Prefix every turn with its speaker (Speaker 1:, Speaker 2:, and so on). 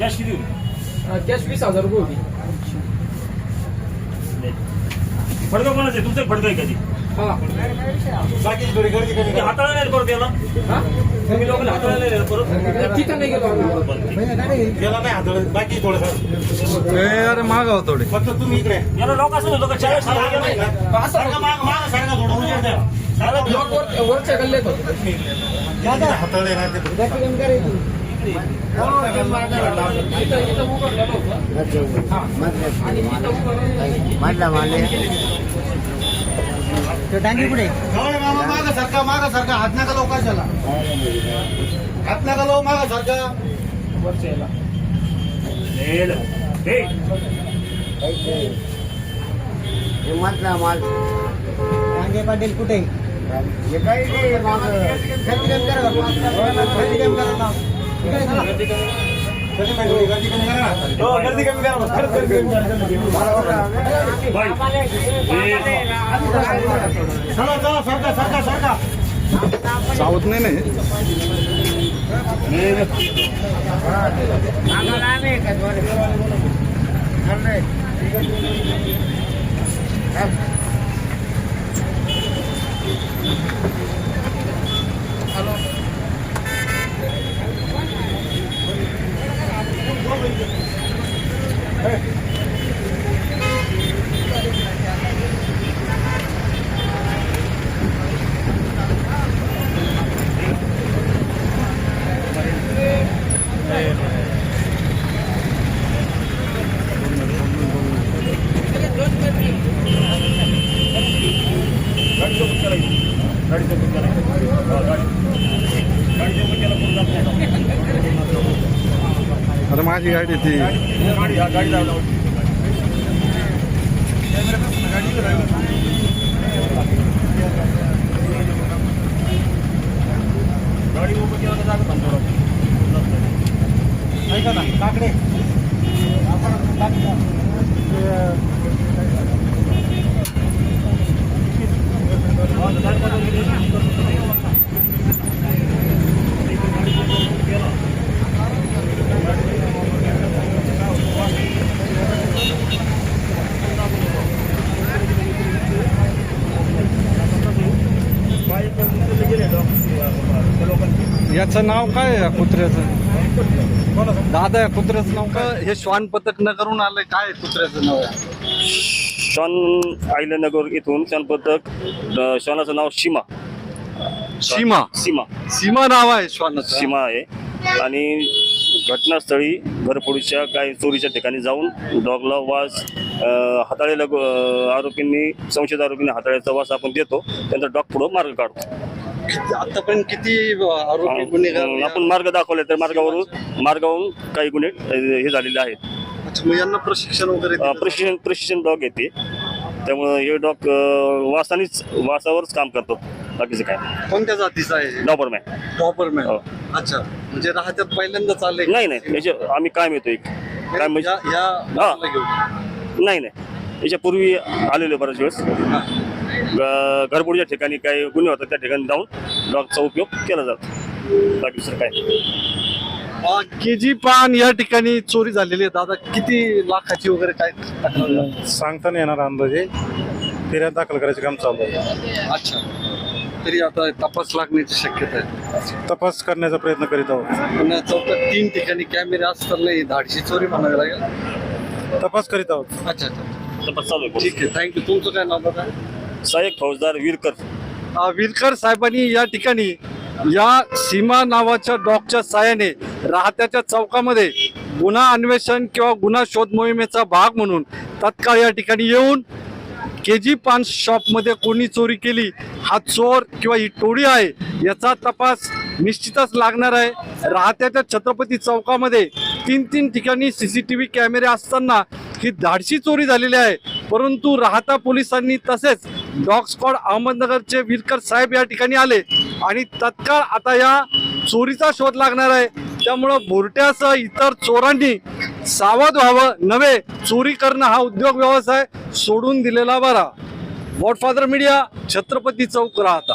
Speaker 1: Cash किती होती?
Speaker 2: Cash वीस हजार रुपये होती.
Speaker 1: फडकं कोणाचं? आहे तुमचं फडकं आहे कधी
Speaker 2: हा.
Speaker 3: बाकीची थोडी गर्दी कमी
Speaker 1: तुम्ही हाताळा नाही परत याला?
Speaker 2: हा?
Speaker 1: तुम्ही लोकांना हाताळा नाही परत?
Speaker 2: तिथं नाही गेलो आम्ही.
Speaker 1: बरं, ठीक.
Speaker 3: याला नाही हाताळत बाकी थोडस
Speaker 4: अरे मागाव थोडे.
Speaker 3: फक्त तुम्ही इकडे
Speaker 1: याला लोक असं होतं का? चाळीस हजार नाही का?
Speaker 2: असं
Speaker 3: सारखं माग माग सारखं थोडं उजेड द्या. सारखं
Speaker 2: ब्लॉक वर वरच्या गल्ल्यात होतं.
Speaker 3: हाताळले ना ते.
Speaker 2: होतं हा आणि इथं
Speaker 3: माग सारखा माग सारखा हात नका लो कशाला हात नका लो माग सरका
Speaker 2: वरच्या याला
Speaker 1: नेल. हे,
Speaker 5: डांगे पाटील कुठे काही नाही गर्दी कमी करा
Speaker 3: खरंच गर्दी कमी चला चला
Speaker 4: सावत नाही नाही
Speaker 1: नेल. गाडी चौकट करायची. गाडी चौकट करायची. हा, गाडी. गाडी चौकट केला पुढे जात नाही.
Speaker 4: अरे माझी गाडी ती.
Speaker 1: गाडी हा, गाडी लावा, लावा. गाडी उभं केलं तर जागा थांबतो राव.
Speaker 3: ऐका ना काकडे
Speaker 1: हा, तर गाडी पाठवून दिली. बाईक पण गेले डॉक्टर लोकांची
Speaker 4: याचं नाव काय आहे या कुत्र्याचं? दादा या कुत्र्याचं नाव काय? हे श्वान पथक नगरून आलंय. काय आहे कुत्र्याचं नाव?
Speaker 1: शॉन आयलनगर इथून शॉन पथक अ, शॉनाचं नाव सीमा.
Speaker 4: सीमा?
Speaker 1: सीमा.
Speaker 4: सीमा नाव आहे श्वानाचं.
Speaker 1: सीमा आहे. आणि घटनास्थळी घरफोडीच्या काही चोरीच्या ठिकाणी जाऊन डॉगला वास अ, हाताळलेल्या आरोपींनी संशयित आरोपींनी हाताळ्याचा वास आपण देतो. त्यांचा डॉग पुढं मार्ग काढतो.
Speaker 4: आतापर्यंत किती आरोपी गुन्हेगार
Speaker 1: आपण मार्ग दाखवले तर मार्गावरून मार्गावरून काही गुन्हे हे झालेले आहेत.
Speaker 4: अच्छा, मग यांना प्रशिक्षण वगैरे
Speaker 1: अ,
Speaker 4: दिलं
Speaker 1: प्रशिक्षण प्रशिक्षण डॉग येते. त्यामुळं हे डॉग वासानीच वासावरच काम करतो. बाकीचं काय
Speaker 4: जातं? कोणत्या जातीचं आहे?
Speaker 1: डॉबरमॅन
Speaker 4: डॉपरमॅन
Speaker 1: हो.
Speaker 4: अच्छा म्हणजे राहत्यात पहिल्यांदा चाललंय
Speaker 1: नाही नाही. याचे आम्ही काय मिळतो एक. काय म्हणजे
Speaker 4: या या बाजूला घेऊन.
Speaker 1: नाही नाही. याच्यापूर्वी आलेलो बऱ्याच वेळेस.
Speaker 4: हा.
Speaker 1: ग- घरफोडीच्या ठिकाणी काही गुन्हे होतात त्या ठिकाणी जाऊन डॉगचा उपयोग केला जातो. बाकी दुसरं काय?
Speaker 4: के जी पान या ठिकाणी चोरी झालेली आहे. दादा किती लाखाची वगैरे काय?
Speaker 3: सांगता नाही येणार अंदाजे. फिर्याद दाखल करायचं काम चालू आहे.
Speaker 4: अच्छा. तरी आता तपास लागण्याची शक्यता आहे.
Speaker 3: तपास करण्याचा प्रयत्न करीत आहोत.
Speaker 4: पण तीन ठिकाणी कॅमेरे असतात नाही धाडशी चोरी म्हणावी लागेल.
Speaker 3: तपास करीत आहोत.
Speaker 4: अच्छा अच्छा.
Speaker 1: तपास चालू आहे.
Speaker 4: ठीक आहे. थँक्यू. तुमचं काय नाव दादा?
Speaker 1: सहाय्यक फौजदार वीरकर.
Speaker 4: विरकर साहेबांनी या ठिकाणी या सीमा नावाच्या डॉगच्या साहाय्याने राहत्याच्या चौकामध्ये गुन्हा अन्वेषण किंवा गुन्हा शोध मोहिमेचा भाग म्हणून तत्काळ या ठिकाणी येऊन के जी पान शॉपमध्ये कोणी चोरी केली हा चोर किंवा ही टोळी आहे याचा तपास निश्चितच लागणार आहे. राहत्याच्या छत्रपती चौकामध्ये तीन तीन ठिकाणी सी सी टी व्ही कॅमेरे असताना ही धाडशी चोरी झालेली आहे. परंतु राहता पोलिसांनी तसेच डॉग स्क्वॉड अहमदनगरचे विरकर साहेब या ठिकाणी आले. आणि तत्काळ आता या चोरीचा शोध लागणार आहे. त्यामुळं भोरट्यासह इतर चोरांनी सावध व्हावं. नव्हे चोरी करणं हा उद्योग व्यवसाय सोडून दिलेला बरा. गॉडफादर मीडिया छत्रपती चौक राहता.